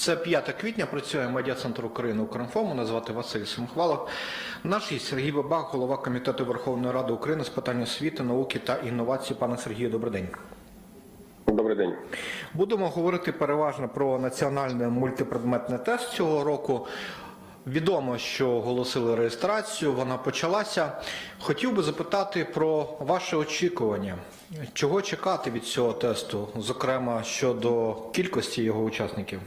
Це 5 квітня. Працює медіа-центр України «Укрінформ». Мене звати Василь Семхвалов. Наш гість Сергій Бабак, голова комітету Верховної Ради України з питань освіти, науки та інновацій. Пане Сергію, добрий день. Добрий день. Будемо говорити переважно про національний мультипредметний тест цього року. Відомо, що оголосили реєстрацію, вона почалася. Хотів би запитати про ваше очікування. Чого чекати від цього тесту, зокрема щодо кількості його учасників?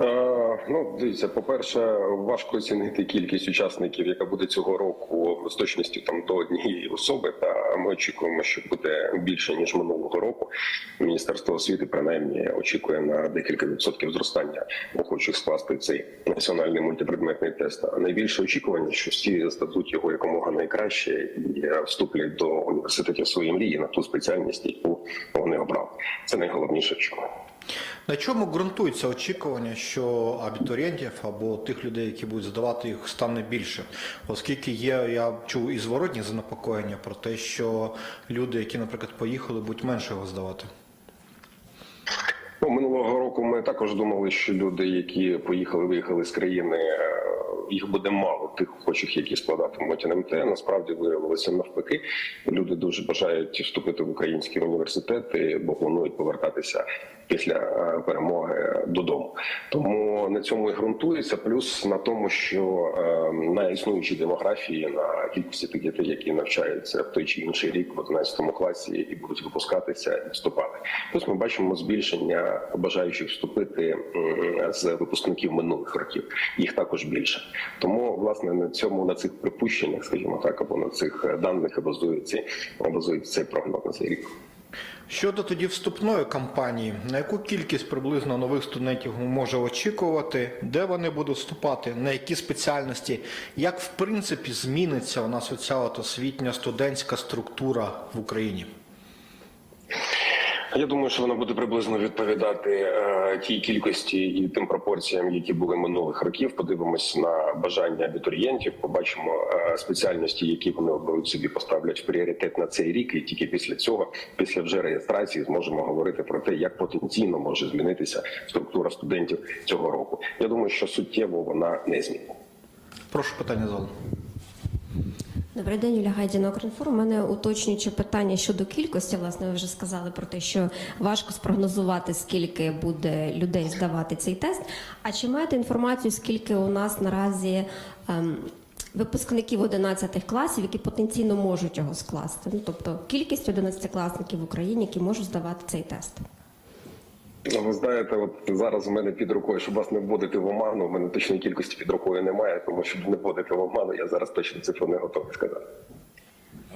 Е, ну, дивіться, по-перше, важко оцінити кількість учасників, яка буде цього року з точністю там до однієї особи. Та ми очікуємо, що буде більше ніж минулого року. Міністерство освіти принаймні очікує на декілька відсотків зростання охочих скласти цей національний мультипредметний тест. А найбільше очікування, що всі здадуть його якомога найкраще і е, вступлять до університетів своєї мрії на ту спеціальність, яку вони обрали. Це найголовніше очікування. На чому ґрунтується очікування, що абітурієнтів або тих людей, які будуть здавати їх, стане більше? Оскільки є, я чув і зворотні занепокоєння про те, що люди, які, наприклад, поїхали, будуть менше його здавати. Ну, минулого року ми також думали, що люди, які поїхали, виїхали з країни, е, їх буде мало тих охочих, які складатимуть НМТ. Насправді виявилося навпаки. Люди дуже бажають вступити в українські університети, бо планують повертатися після е, перемоги додому. Тому на цьому і ґрунтується. Плюс на тому, що е, на існуючій демографії, на кількості тих дітей, які навчаються в той чи інший рік в 11 класі і будуть випускатися і вступати. Плюс ми бачимо збільшення бажаючих вступити з випускників минулих років. Їх також більше. Тому власне на цьому на цих припущеннях, скажімо так, або на цих даних базується базується цей прогноз на цей рік. Щодо тоді вступної кампанії, на яку кількість приблизно нових студентів може очікувати, де вони будуть вступати, на які спеціальності, як в принципі зміниться у нас оця освітня студентська структура в Україні? Я думаю, що вона буде приблизно відповідати е, тій кількості і тим пропорціям, які були минулих років. Подивимось на бажання абітурієнтів. Побачимо е, спеціальності, які вони оберуть собі, поставлять в пріоритет на цей рік. І тільки після цього, після вже реєстрації, зможемо говорити про те, як потенційно може змінитися структура студентів цього року. Я думаю, що суттєво вона не змінить. Прошу питання залу. Добрий день, Юлія Гайдіна, Укрінформ. У мене уточнююче питання щодо кількості. Власне, ви вже сказали про те, що важко спрогнозувати, скільки буде людей здавати цей тест. А чи маєте інформацію, скільки у нас наразі ем, випускників 11 класів, які потенційно можуть його скласти? Ну тобто кількість 11-класників в Україні, які можуть здавати цей тест? Ну, Ви знаєте, от зараз у мене під рукою, щоб вас не вводити в оману. У мене точної кількості під рукою немає, тому щоб не вводити в оману, я зараз точно цифру не готовий сказати.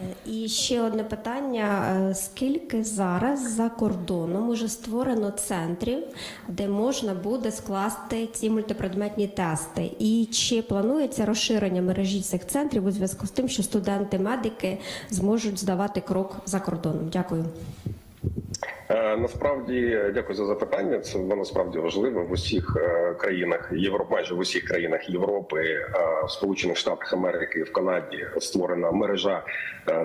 Е, І ще одне питання: Е, скільки зараз за кордоном уже створено центрів, де можна буде скласти ці мультипредметні тести? І чи планується розширення мережі цих центрів у зв'язку з тим, що студенти-медики зможуть здавати крок за кордоном? Дякую. Е, Насправді дякую за запитання. Це воно справді важливо в усіх е, країнах Європи, майже в усіх країнах Європи, е, в Сполучених Штатах Америки, в Канаді створена мережа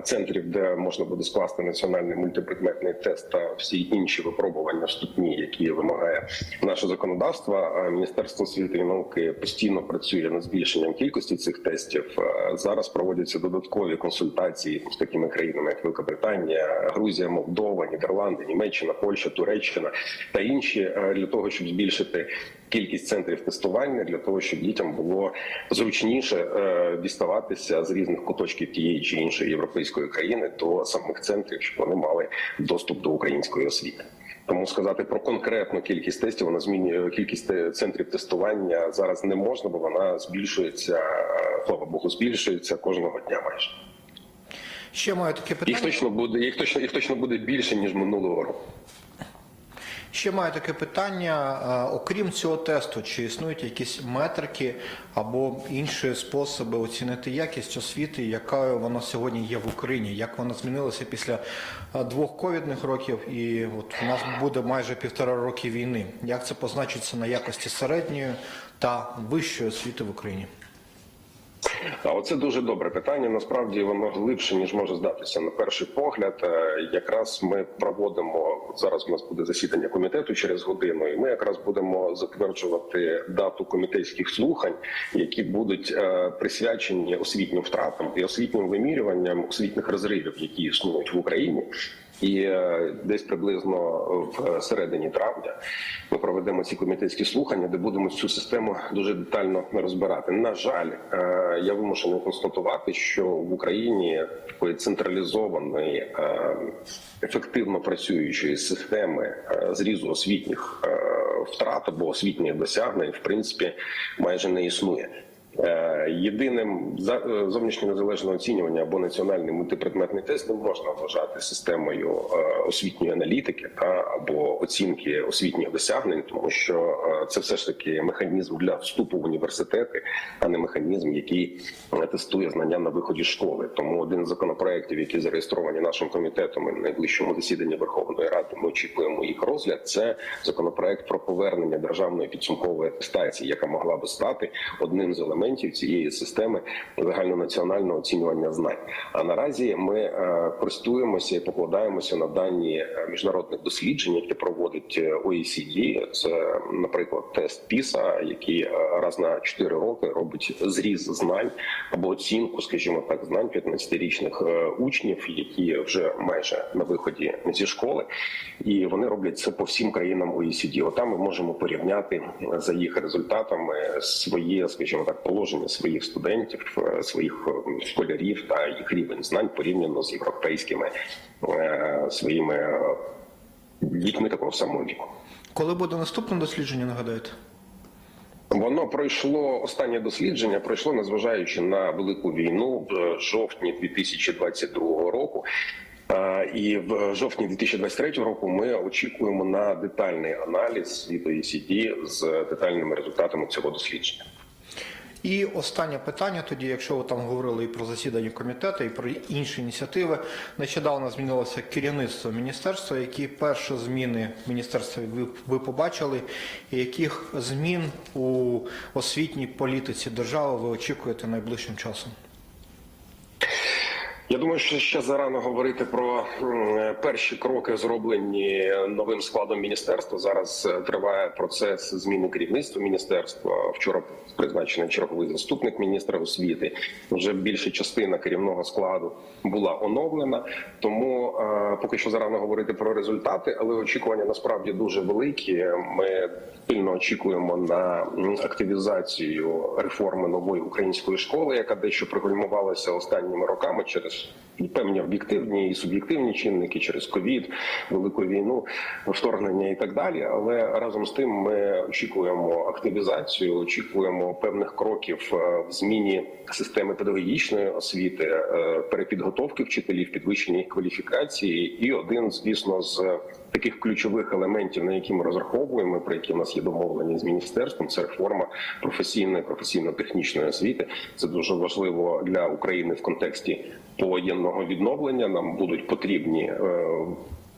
центрів, де можна буде скласти національний мультипредметний тест та всі інші випробування вступні, які вимагає наше законодавство. Міністерство освіти і науки постійно працює над збільшенням кількості цих тестів. Зараз проводяться додаткові консультації з такими країнами, як Великобританія, Грузія, Молдова, Нідерланди, Німеччина, Польща, Туреччина та інші е, для того, щоб збільшити кількість центрів тестування, для того, щоб дітям було зручніше е, діставатися з різних куточків тієї чи іншої європейської країни до самих центрів, щоб вони мали доступ до української освіти. Тому сказати про конкретну кількість тестів, вона змінює кількість центрів тестування зараз не можна, бо вона збільшується, е, слава Богу, збільшується кожного дня майже. Ще маю таке Їх точно буде, їх точно їх точно буде більше ніж минулого року. Ще маю таке питання. Окрім цього тесту, чи існують якісь метрики або інші способи оцінити якість освіти, яка вона сьогодні є в Україні? Як вона змінилася після двох ковідних років, і от у нас буде майже півтора роки війни. Як це позначиться на якості середньої та вищої освіти в Україні? А оце дуже добре питання. Насправді воно глибше ніж може здатися на перший погляд. Е, Якраз ми проводимо зараз. У нас буде засідання комітету через годину, і ми якраз будемо затверджувати дату комітетських слухань, які будуть е, присвячені освітнім втратам і освітнім вимірюванням освітніх розривів, які існують в Україні. І е, десь приблизно в середині травня ми проведемо ці комітетські слухання, де будемо цю систему дуже детально розбирати. На жаль, е, я вимушений констатувати, що в Україні такої централізованої, е, ефективно працюючої системи е, зрізу освітніх е, втрат або освітніх досягнень, в принципі, майже не існує. Е, Єдиним е, зовнішнє незалежне оцінювання або національний мультипредметний тест не можна вважати системою е, освітньої аналітики та або оцінки освітніх досягнень, тому що це все ж таки механізм для вступу в університети, а не механізм, який тестує знання на виході школи. Тому один з законопроєктів, які зареєстровані нашим комітетом і на найближчому засіданні Верховної Ради, ми очікуємо їх розгляд. Це законопроект про повернення державної підсумкової атестації, яка могла би стати одним з елементів цієї системи загальнонаціонального оцінювання знань. А наразі ми е, користуємося і покладаємося на дані е, міжнародних досліджень, які проводить е, OECD. Це, наприклад, тест PISA, який е, раз на 4 роки робить зріз знань або оцінку, скажімо так, знань 15-річних е, учнів, які вже майже на виході зі школи, і вони роблять це по всім країнам OECD. Отам ми можемо порівняти е, за їх результатами своє, скажімо так, положення своїх студентів, е, своїх е, школярів та їх рівень знань порівняно з європейськими е, своїми дітьми такого самого віку. Коли буде наступне дослідження, нагадаєте? Воно пройшло останнє дослідження, пройшло незважаючи на велику війну в жовтні 2022 року. І в жовтні 2023 року ми очікуємо на детальний аналіз від OECD з детальними результатами цього дослідження. І останнє питання тоді, якщо ви там говорили і про засідання комітету, і про інші ініціативи. Нещодавно змінилося керівництво міністерства. Які перші зміни міністерства ви, ви побачили, і яких змін у освітній політиці держави ви очікуєте найближчим часом? Я думаю, що ще зарано говорити про перші кроки, зроблені новим складом міністерства. Зараз е, триває процес зміни керівництва міністерства. Вчора призначений черговий заступник міністра освіти. Вже більша частина керівного складу була оновлена. Тому е, поки що зарано говорити про результати, але очікування насправді дуже великі. Ми пильно очікуємо на активізацію реформи нової української школи, яка дещо пригальмувалася останніми роками через church. Певні об'єктивні і суб'єктивні чинники, через ковід, велику війну, вторгнення і так далі. Але разом з тим ми очікуємо активізацію, очікуємо певних кроків е, в зміні системи педагогічної освіти, е, перепідготовки вчителів, підвищення їх кваліфікації, і один, звісно, з таких ключових елементів, на які ми розраховуємо, про які в нас є домовлені з міністерством, це реформа професійної, професійно-технічної освіти. Це дуже важливо для України в контексті повоєнного відновлення. Нам будуть потрібні.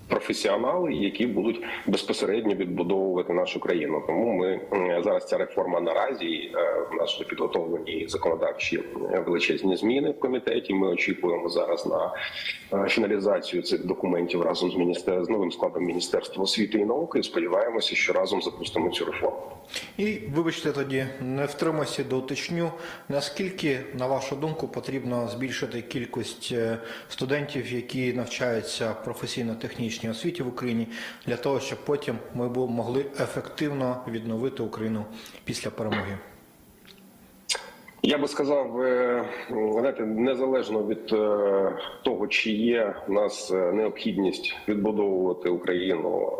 Професіонали, які будуть безпосередньо відбудовувати нашу країну, тому ми зараз ця реформа наразі е, в нас вже підготовлені законодавчі величезні зміни в комітеті. Ми очікуємо зараз на е, фіналізацію цих документів разом з міністер... з новим складом міністерства освіти і науки. Сподіваємося, що разом запустимо цю реформу. І вибачте тоді, не втримайся до уточню, наскільки, на вашу думку, потрібно збільшити кількість е, студентів, які навчаються в професійно-технічній освіті в Україні, для того, щоб потім ми могли ефективно відновити Україну після перемоги. Я би сказав, е, знаєте, незалежно від е, того, чи є в нас е, необхідність відбудовувати Україну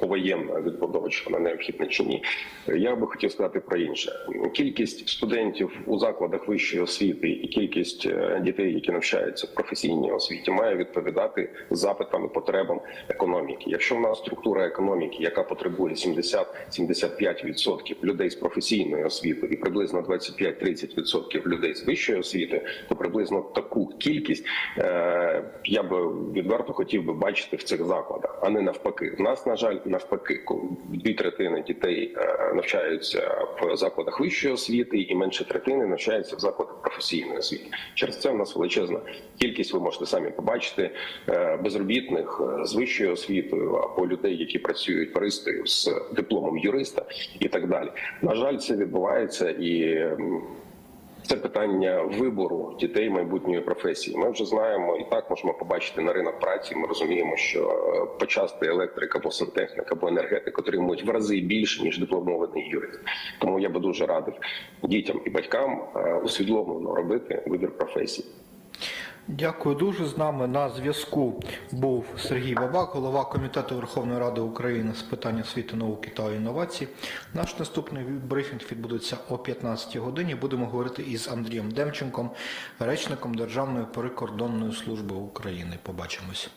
повоєнна відбудова, чи вона необхідна чи ні. Я би хотів сказати про інше: кількість студентів у закладах вищої освіти і кількість дітей, які навчаються в професійній освіті, має відповідати запитам і потребам економіки. Якщо в нас структура економіки, яка потребує 70-75% людей з професійною освітою і приблизно 25-30% людей з вищої освіти, то приблизно таку кількість е, я би відверто хотів би бачити в цих закладах, а не навпаки. У нас, на жаль, навпаки, дві третини дітей е, навчаються в закладах вищої освіти, і менше третини навчаються в закладах професійної освіти. Через це в нас величезна кількість. Ви можете самі побачити е, безробітних з вищою освітою або людей, які працюють баристою з дипломом юриста, і так далі. На жаль, це відбувається і. Це питання вибору дітей майбутньої професії. Ми вже знаємо і так можемо побачити на ринок праці. Ми розуміємо, що е, почасти електрик або сантехнік або енергетик отримують в рази більше ніж дипломований юрист. Тому я би дуже радив дітям і батькам е, усвідомлено робити вибір професії. Дякую дуже. З нами на зв'язку був Сергій Бабак, голова комітету Верховної Ради України з питань освіти, науки та інновацій. Наш наступний брифінг відбудеться о 15 годині. Будемо говорити із Андрієм Демченком, речником Державної прикордонної служби України. Побачимось.